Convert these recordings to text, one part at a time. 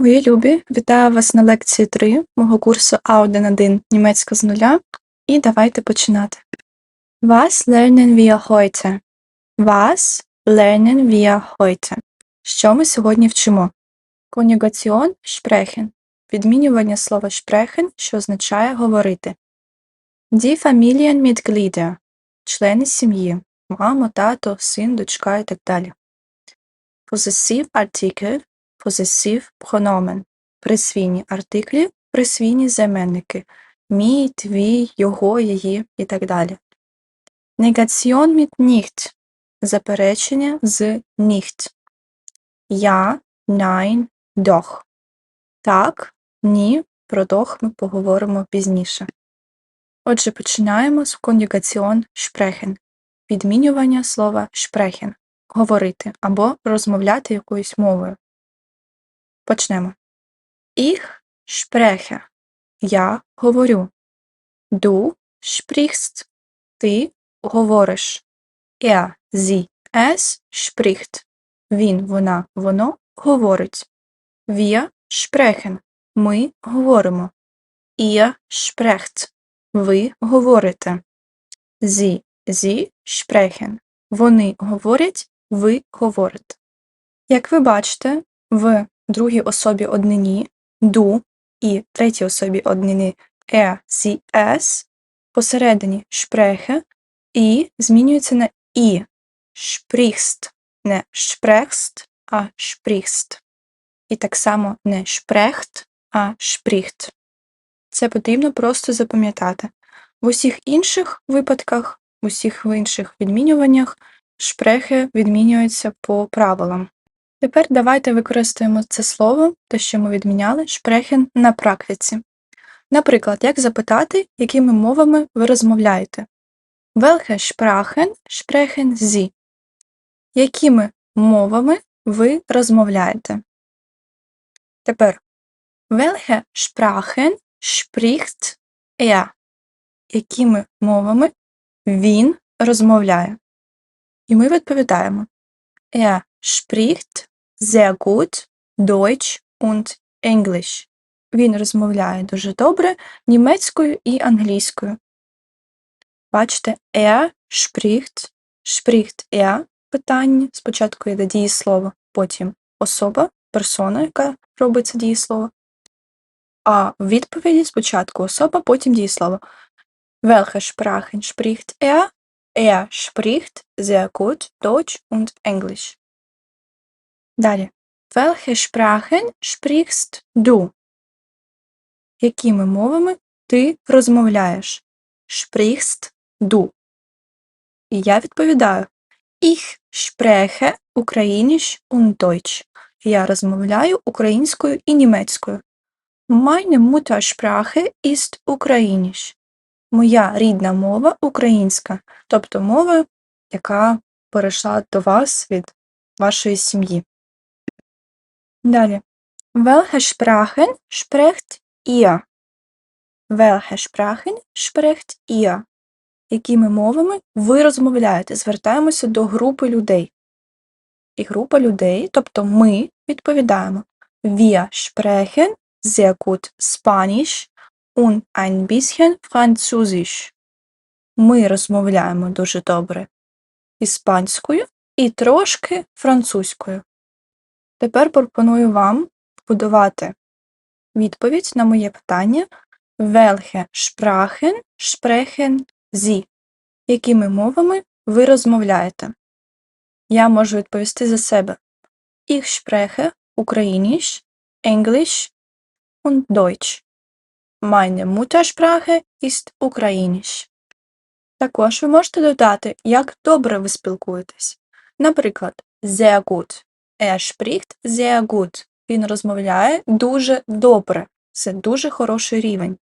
Мої любі, вітаю вас на лекції 3 мого курсу A1.1 німецька з нуля. І давайте починати. Was lernen wir heute? Was lernen wir heute? Що ми сьогодні вчимо? Конюгаціон sprechen. Відмінювання слова sprechen, що означає говорити. Die Familienmitglieder. Члени сім'ї. Мама, тато, син, дочка і так далі. Possessive article Possessive pronomen. Присвійні артиклі, присвійні займенники. Мій, твій, його, її і так далі. Негаціон mit nicht. Заперечення з nicht. Я, nein, doch. Так, ні, про doch ми поговоримо пізніше. Отже, починаємо з конюгаціон sprechen. Відмінювання слова sprechen – говорити або розмовляти якоюсь мовою. Почнемо. Ich spreche. Я говорю. Du sprichst. Ти говориш. Er, sie, es spricht. Він, вона, воно говорить. Wir sprechen. Ми говоримо. Ihr sprecht. Ви говорите. Sie, sie sprechen. Вони говорять, ви говорите. Як ви бачите, в другій особі однині du і третій особі однини er, sie, es, посередині spreche і змінюється на і. Sprichst. Не sprichst, а sprichst. І так само не sprecht, а spricht. Це потрібно просто запам'ятати. В усіх інших випадках, в усіх інших відмінюваннях шпрехи відмінюються по правилам. Тепер давайте використаємо це слово, те, що ми відміняли, шпрехен на практиці. Наприклад, як запитати, якими мовами ви розмовляєте? Welche Sprachen sprechen Sie? Якими мовами ви розмовляєте? Тепер Welche Sprachen spricht er? Якими мовами він розмовляє? І ми відповідаємо Er spricht sehr gut Deutsch und English. Він розмовляє дуже добре німецькою і англійською. Бачите, er spricht, spricht er питання. Спочатку йде дієслово, потім особа, персона, яка робить це дієслово. А в відповіді спочатку особа, потім дієслово. Welche Sprachen spricht er? Er spricht sehr gut Deutsch und Englisch. Далі. Welche Sprachen sprichst du? Якими мовами ти розмовляєш? Sprichst du. І я відповідаю. Ich spreche Ukrainisch und Deutsch. Я розмовляю українською і німецькою. Meine Muttersprache ist Ukrainisch. Моя рідна мова українська, тобто мова, яка перейшла до вас від вашої сім'ї. Далі. Welche Sprachen spricht ihr? Welche Sprachen spricht ihr? Якими мовами ви розмовляєте? Звертаємося до групи людей. І група людей, тобто ми, відповідаємо. Wir sprechen sehr gut Spanisch und ein bisschen Französisch. Ми розмовляємо дуже добре іспанською і трошки французькою. Тепер пропоную вам побудувати відповідь на моє питання Welche Sprachen sprechen Sie? Якими мовами ви розмовляєте? Я можу відповісти за себе. Ich spreche Ukrainisch, Englisch und Deutsch. Meine Muttersprache ist Ukrainisch. Також ви можете додати, як добре ви спілкуєтесь. Наприклад, sehr gut. Er spricht sehr gut. Він розмовляє дуже добре. Це дуже хороший рівень.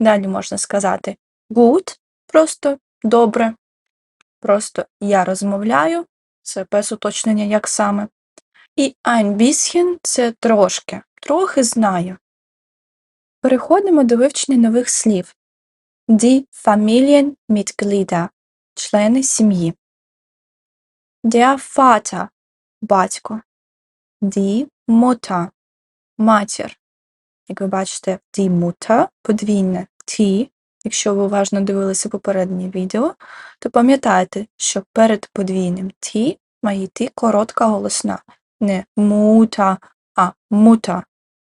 Далі можна сказати gut – просто добре. Просто я розмовляю, це без уточнення як саме. І ein bisschen – це трошки, трохи знаю. Переходимо до вивчення нових слів. Die Familienmitglieder – члени сім'ї. Der Vater – батько. Die Mutter матір. Як ви бачите, die Mutter подвійне ті. Якщо ви уважно дивилися попереднє відео, то пам'ятайте, що перед подвійним ті має йти коротка голосна. Не мута, а мута.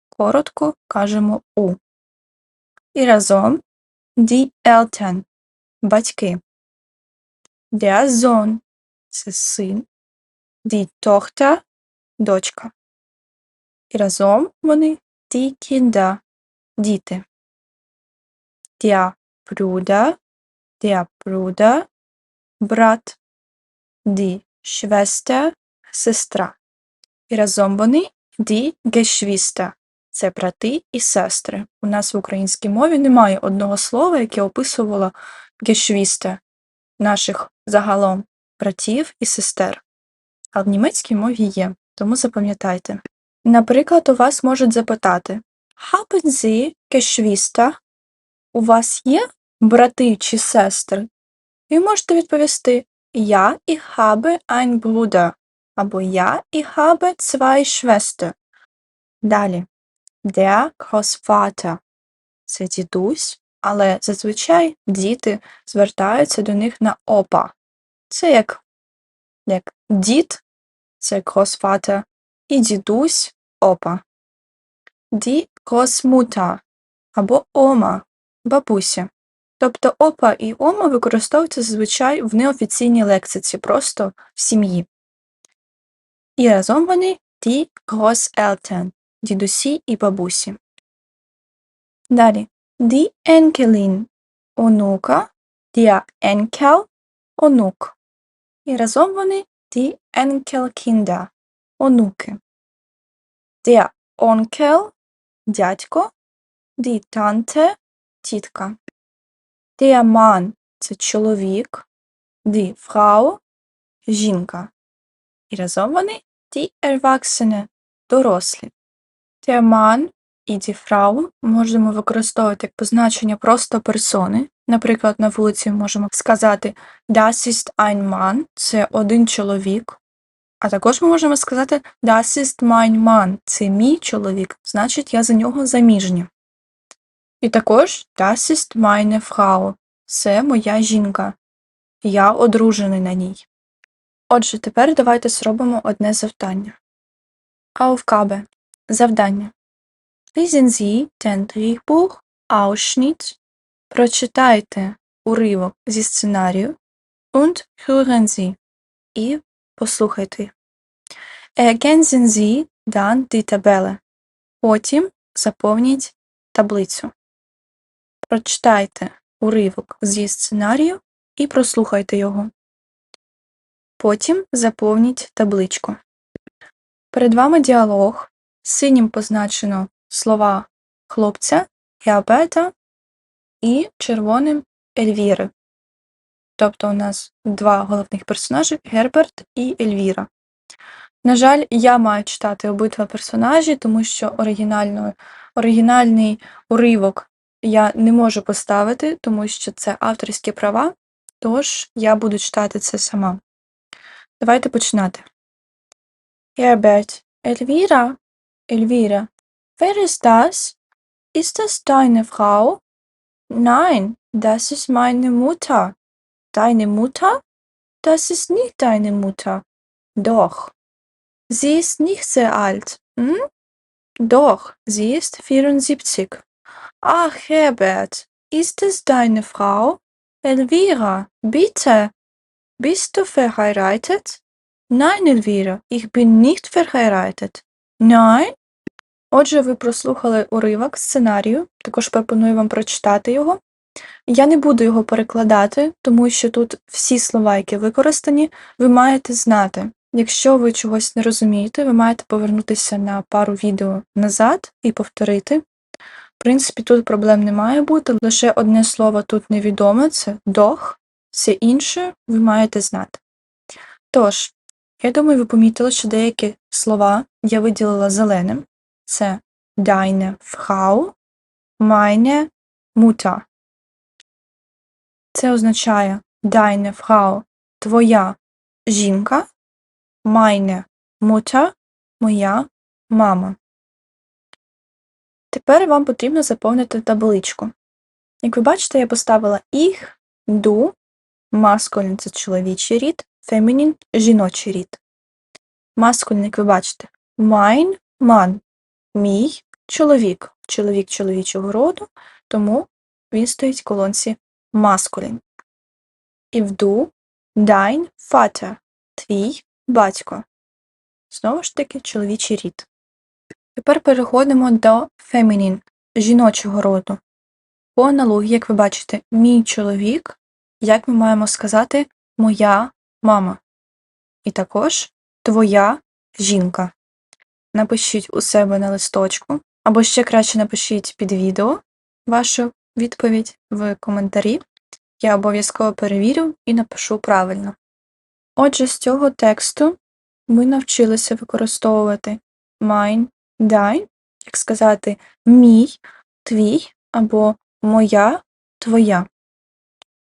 Коротко кажемо у. І разом die Eltern – батьки. Der це син. Die Tochter – дочка. І разом вони die Kinder – діти. Der Bruder – der Bruder – брат. Die Schwester – сестра. І разом вони die Geschwister – це брати і сестри. У нас в українській мові немає одного слова, яке описувало Geschwister – наших загалом братів і сестер. А в німецькій мові є, тому запам'ятайте. Наприклад, у вас можуть запитати Haben Sie Geschwister? У вас є брати чи сестри? І можете відповісти Я ich habe ein Bruder або Я ich habe zwei Schwestern. Далі. Der Großvater – це дідусь, але зазвичай діти звертаються до них на опа. Це як, як дід, це Großvater, і дідусь опа. Die Großmutter або Ома бабуся. Тобто опа і ома використовуються зазвичай в неофіційній лексиці, просто в сім'ї. І разом вони die Großeltern – дідусі і бабусі. Далі. Die Enkelin – онука, der Enkel – онук. І разом вони die Enkelkinder – онуки. Der Onkel – дядько, die Tante – тітка. Der Mann – це чоловік, die Frau – жінка. І разом вони die Erwachsene – дорослі. Der Mann і die Frau можемо використовувати як позначення просто персони. Наприклад, на вулиці можемо сказати Das ist ein Mann – це один чоловік. А також ми можемо сказати Das ist mein Mann – це мій чоловік, значить я за нього заміжня. І також Das ist meine Frau – це моя жінка. Я одружений на ній. Отже, тепер давайте зробимо одне завдання. Aufgabe – завдання. Lesen Sie den Drehbuch Ausschnitt. Прочитайте уривок зі сценарію und hören Sie і послухайте. Ergänzen Sie dann die Tabelle. Потім заповніть таблицю. Прочитайте уривок зі сценарію і прослухайте його. Потім заповніть табличку. Перед вами діалог. Синім позначено слова хлопця Геобета і червоним Ельвіри. Тобто у нас два головних персонажі Герберт і Ельвіра. На жаль, я маю читати обидва персонажі, тому що оригінальний уривок я не можу поставити, тому що це авторські права, тож я буду читати це сама. Давайте починати. Herbert, Elvira, Elvira, wer ist das? Ist das deine Frau? Nein, das ist meine Mutter. Deine Mutter? Das ist nicht deine Mutter. Doch. Sie ist nicht sehr alt, hm? Doch, sie ist 74. Ach, Herbert, ist es deine Frau? Elvira, bitte. Bist du verheiratet? Nein, Elvira, ich bin nicht verheiratet. Nein? Отже, ви прослухали уривок сценарію, також пропоную вам прочитати його. Я не буду його перекладати, тому що тут всі слова, які використані, ви маєте знати. Якщо ви чогось не розумієте, ви маєте повернутися на пару відео назад і повторити. В принципі, тут проблем не має бути, лише одне слово тут невідоме це дох, все інше ви маєте знати. Тож, я думаю, ви помітили, що деякі слова я виділила зеленим. Це deine Frau, meine Mutter. Це означає deine Frau – твоя жінка, meine Mutter – моя мама. Тепер вам потрібно заповнити табличку. Як ви бачите, я поставила їх, ду, маскулін це чоловічий рід, фемінін жіночий рід. Маскулін, як ви бачите, майн, ман, мій чоловік, чоловік чоловічого роду, тому він стоїть в колонці маскулін. І в ду dein Vater, твій батько. Знову ж таки, чоловічий рід. Тепер переходимо до feminine, жіночого роду. По аналогії, як ви бачите, мій чоловік, як ми маємо сказати моя мама. І також твоя жінка. Напишіть у себе на листочку, або ще краще напишіть під відео вашу відповідь в коментарі. Я обов'язково перевірю і напишу правильно. Отже, з цього тексту ми навчилися використовувати mine, dein, як сказати мій, твій або моя, твоя.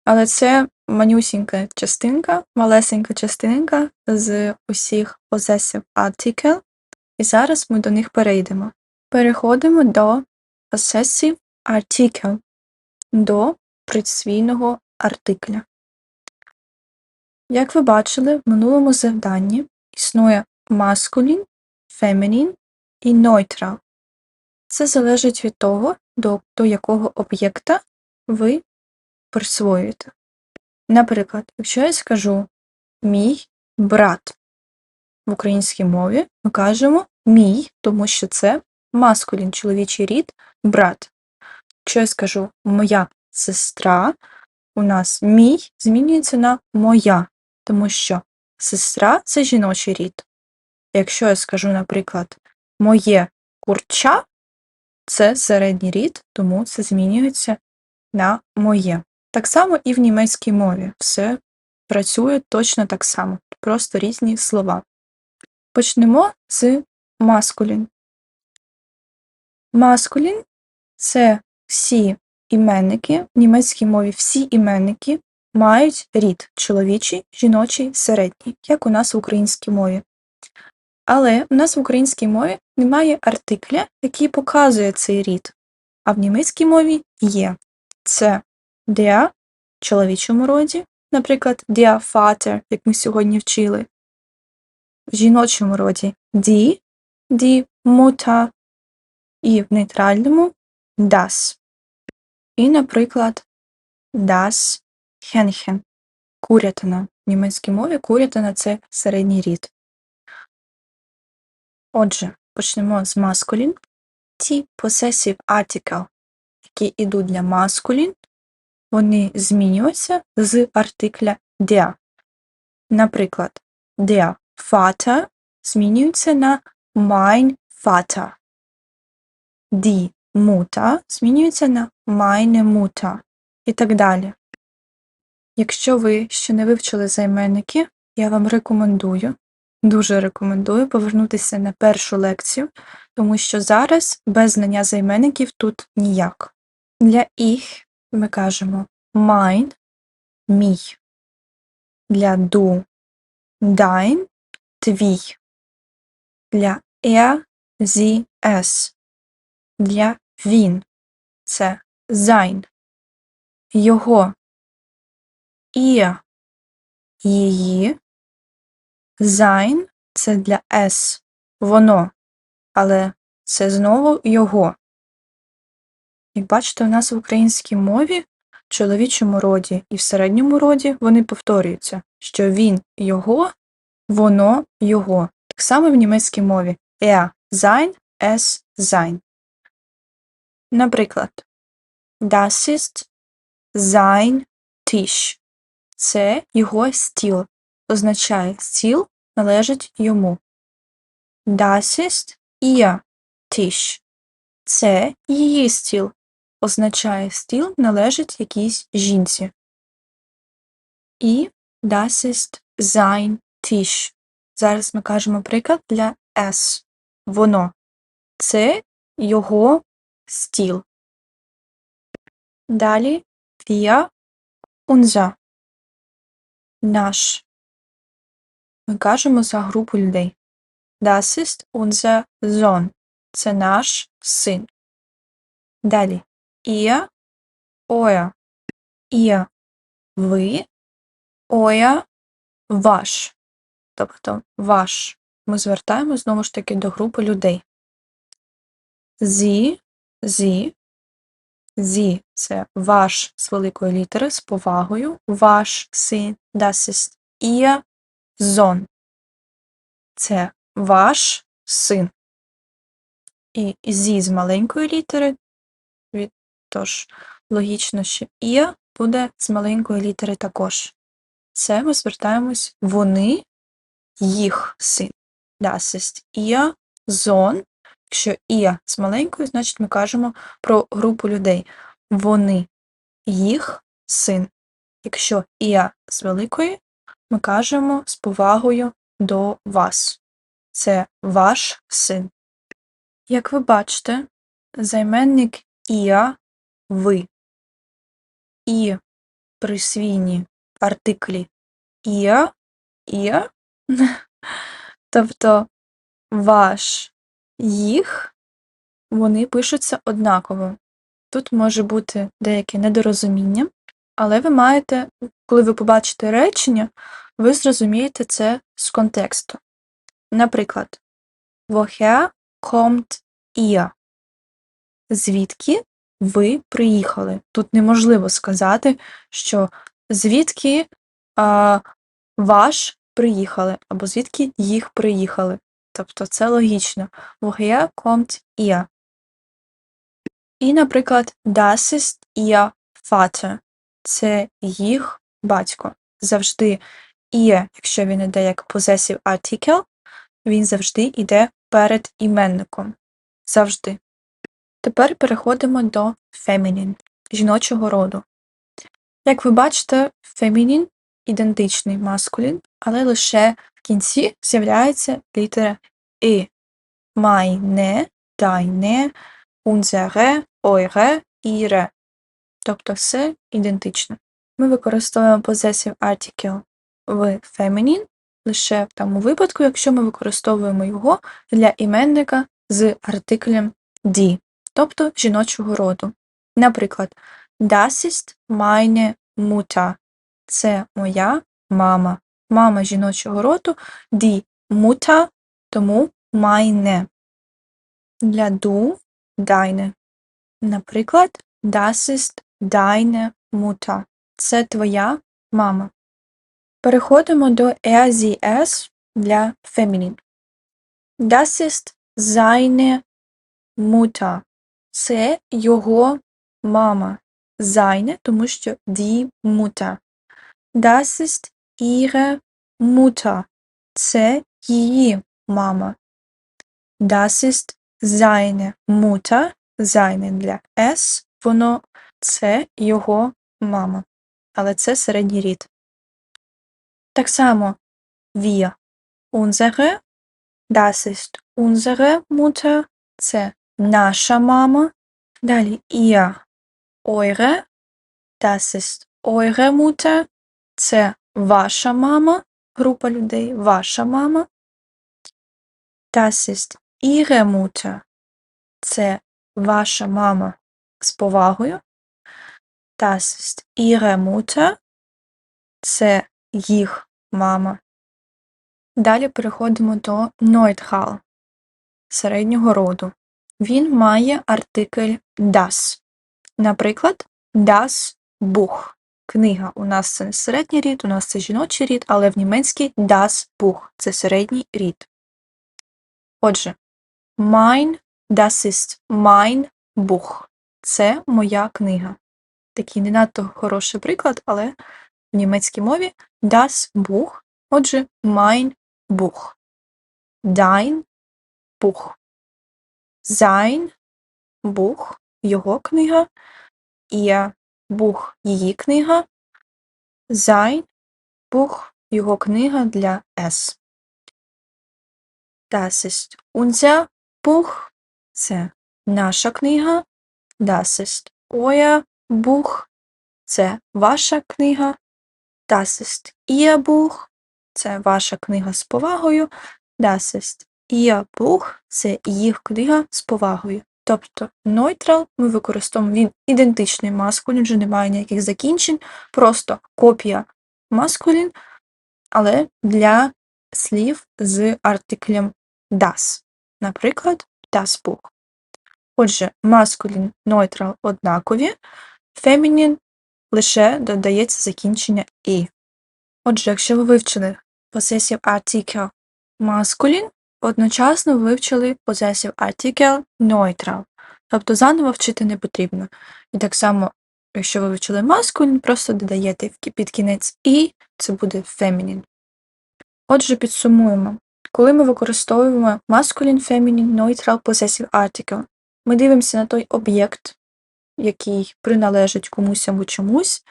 Але це манюсінька частинка, малесенька частинка з усіх possessive article, і зараз ми до них перейдемо. Переходимо до possessive article, до присвійного артикля. Як ви бачили, в минулому завданні існує masculine, feminine і neutral. Це залежить від того, до, до якого об'єкта ви присвоюєте. Наприклад, якщо я скажу мій брат в українській мові, ми кажемо мій, тому що це маскулін, чоловічий рід, брат. Якщо я скажу моя сестра, у нас мій змінюється на моя, тому що сестра це жіночий рід. Якщо я скажу, наприклад, моє курча, це середній рід, тому це змінюється на моє. Так само і в німецькій мові все працює точно так само, просто різні слова. Почнемо з маскулін. Маскулін це всі іменники, в німецькій мові всі іменники мають рід чоловічий, жіночий, середній, як у нас в українській мові. Але у нас в українській мові немає артикля, який показує цей рід, а в німецькій мові є. Це der в чоловічому роді, наприклад, der Vater, як ми сьогодні вчили. В жіночому роді die, die Mutter, і в нейтральному das. І, наприклад, das Hähnchen – курятина. В німецькій мові курятина – це середній рід. Отже, почнемо з masculine. Ті possessive article, які йдуть для masculine, вони змінюються з артикля der. Наприклад, der Vater змінюється на mein Vater. Die Mutter змінюється на meine Mutter і так далі. Якщо ви ще не вивчили займенники, я вам рекомендую, дуже рекомендую повернутися на першу лекцію, тому що зараз без знання займенників тут ніяк. Для їх ми кажемо mein, мій. Для du dein, твій. Для er, sie, es. Для він це sein. Його ihr, її. Sein це для S, воно, але це знову його. Як бачите, у нас в українській мові, в чоловічому роді і в середньому роді вони повторюються, що він його, воно його. Так само в німецькій мові er, sein, es, sein. Наприклад, das ist sein Tisch. Це його стіл. Означає стіл належить йому. Das ist ihr Tisch. Це її стіл. Означає стіл належить якійсь жінці. І das ist sein Tisch. Зараз ми кажемо приклад для S. Воно. Це його стіл. Далі wir, unser. Наш. Ми кажемо за групу людей. Das ist unser Sohn. Це наш син. Далі. Ihr, euer. Ihr – ви, euer – ваш. Тобто ваш. Ми звертаємо знову ж таки до групи людей. Sie, sie. Sie – це ваш з великої літери з повагою. Ваш син. Das ist ihr Sohn. Це ваш син. І зі з маленької літери, тож логічно, що «ihr» буде з маленької літери також. Це ми звертаємось вони, їх син. Das ist ihr Sohn. Якщо «ihr» з маленької, значить ми кажемо про групу людей. Вони, їх син. Якщо «ihr» з великої, ми кажемо з повагою до вас. Це ваш син. Як ви бачите, займенник «ihr» – ви. І присвійні артиклі «ihr» – «ihr», тобто ваш, їх, вони пишуться однаково. Тут може бути деяке недорозуміння, але ви маєте, коли ви побачите речення, ви зрозумієте це з контексту. Наприклад, Woher kommt ihr? Звідки ви приїхали? Тут неможливо сказати, що звідки а, ваш приїхали, або звідки їх приїхали. Тобто це логічно. Woher kommt ihr? І, наприклад, das ist ihr Vater. Це їх батько. Завжди ihr, якщо він іде як possessive article, він завжди йде перед іменником. Завжди. Тепер переходимо до feminine, жіночого роду. Як ви бачите, feminine ідентичний masculine, але лише в кінці з'являється літера «и». Meine, deine, unsere, eure, ihre. Тобто все ідентично. Ми використовуємо possessive article в feminine лише в тому випадку, якщо ми використовуємо його для іменника з артиклем die, тобто жіночого роду. Наприклад, Das ist meine Mutter. Це моя мама. Мама жіночого роду, die Mutter, тому meine. Для du – deine. Наприклад, Das ist deine Mutter. Це твоя мама. Переходимо до er, для feminine. Das ist seine Mutter. Це його мама. Seine, тому що die Mutter. Das ist ihre Mutter. Це її мама. Das ist seine Mutter. Seine для S. Воно це його мама. Але це середній рід. Так само wir. Unsere. Das ist unsere Mutter. Це наша мама. Далі ihr. Eure. Das ist eure Mutter. Це ваша мама. Група людей. Ваша мама. Das ist ihre Mutter. Це ваша мама з повагою. Das ist ihre Mutter. Це їх мама. Далі переходимо до Neutral середнього роду. Він має артикль das. Наприклад, das Buch. Книга. У нас це не середній рід, у нас це жіночий рід, але в німецькій das Buch – це середній рід. Отже, mein, das ist mein Buch. Це моя книга. Такий не надто хороший приклад, але в німецькій мові das Buch, отже, mein Buch. Dein Buch. Sein Buch – його книга. Ihr Buch – її книга. Sein Buch – його книга для S. Das ist unser Buch – це наша книга. Das ist euer Buch – це ваша книга. Das ist ihr Buch – це ваша книга з повагою. Das ist ihr Buch – це їх книга з повагою. Тобто neutral ми використовуємо він ідентичний masculine, вже немає ніяких закінчень, просто копія masculine, але для слів з артиклем das. Наприклад, das Buch. Отже, masculine, neutral однакові, feminine лише додається закінчення і. Отже, якщо ви вивчили possessive article masculine, одночасно вивчили possessive article neutral. Тобто заново вчити не потрібно. І так само, якщо ви вивчили masculine, просто додаєте під кінець і, це буде feminine. Отже, підсумуємо. Коли ми використовуємо masculine, feminine, neutral, possessive article, ми дивимося на той об'єкт, який приналежить комусь або чомусь,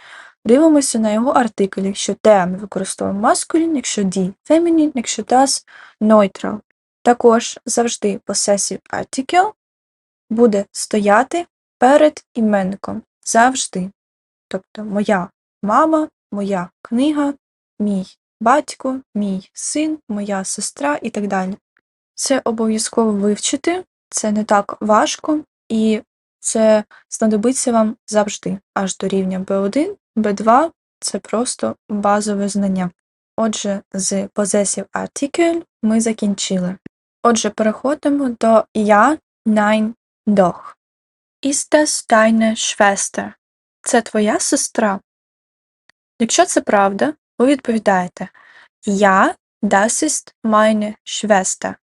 дивимося на його артикль. Якщо те ми використовуємо masculine, якщо D – feminine, якщо das – neutral. Також завжди possessive article буде стояти перед іменником. Завжди. Тобто моя мама, моя книга, мій батько, мій син, моя сестра і так далі. Це обов'язково вивчити, це не так важко, і це знадобиться вам завжди, аж до рівня B1, B2 це просто базове знання. Отже, з possessive article ми закінчили. Отже, переходимо до я, nein, doch. Ist das deine Schwester? Це твоя сестра? Якщо це правда, ви відповідаєте Я, das ist meine Schwester.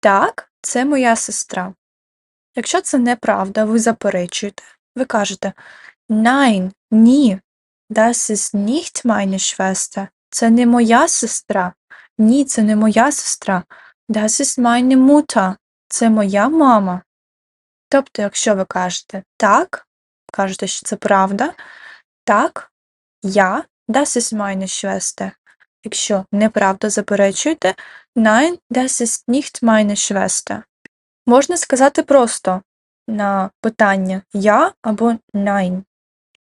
Так, це моя сестра. Якщо це неправда, ви заперечуєте. Ви кажете Nein, ні, das ist nicht meine Schwester. Це не моя сестра. Ні, це не моя сестра. Das ist meine Mutter. Це моя мама. Тобто, якщо ви кажете так, кажете, що це правда, так, я, das ist meine Schwester. Якщо неправда заперечуєте, nein, das ist nicht meine Schwester. Можна сказати просто на питання я або nein.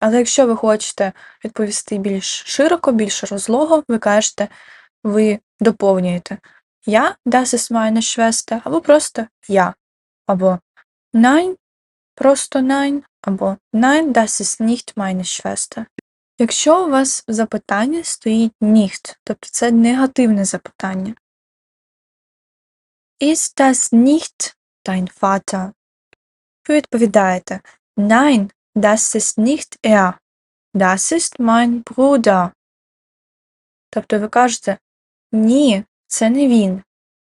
Але якщо ви хочете відповісти більш широко, більш розлого, ви кажете, ви доповнюєте я, das ist meine Schwester, або просто я, або nein, просто nein, або nein, das ist nicht meine Schwester. Якщо у вас в запитанні стоїть nicht, тобто це негативне запитання. Ist das nicht dein Vater? Ви відповідаєте Nein, das ist nicht er. Das ist mein Bruder. Тобто ви кажете Ні, це не він.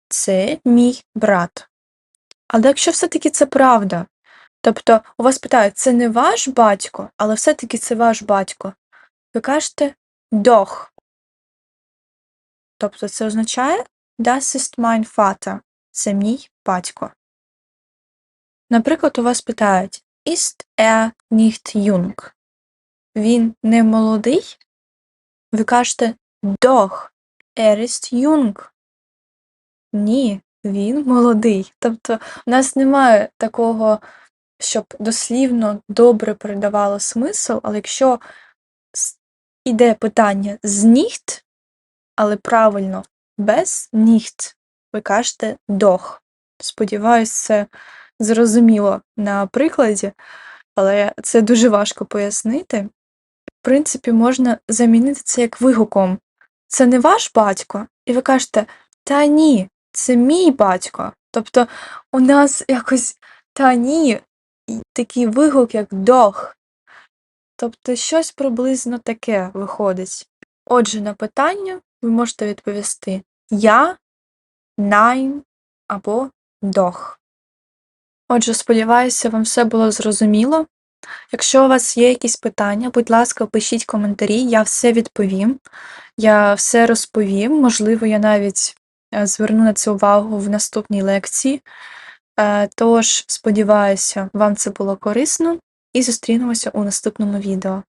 Це мій брат. Але якщо все-таки це правда, тобто у вас питають, це не ваш батько, але все-таки це ваш батько, ви кажете doch. Тобто це означає Das ist mein Vater. Це мій батько. Наприклад, у вас питають Ist er nicht jung? Він не молодий? Ви кажете Doch, ist jung. Ні, він молодий. Тобто у нас немає такого, щоб дослівно добре передавало смисл, але якщо іде питання з nicht, але правильно без nicht, ви кажете doch. Сподіваюсь, це зрозуміло на прикладі, але це дуже важко пояснити. В принципі, можна замінити це як вигуком. Це не ваш батько, і ви кажете, та ні, це мій батько. Тобто у нас якось та ні, такий вигук, як дох. Тобто щось приблизно таке виходить. Отже, на питання ви можете відповісти я, nein або doch. Отже, сподіваюся, вам все було зрозуміло. Якщо у вас є якісь питання, будь ласка, пишіть коментарі, я все відповім. Я все розповім. Можливо, я навіть е, зверну на це увагу в наступній лекції. Е, Тож, сподіваюся, вам це було корисно і зустрінемося у наступному відео.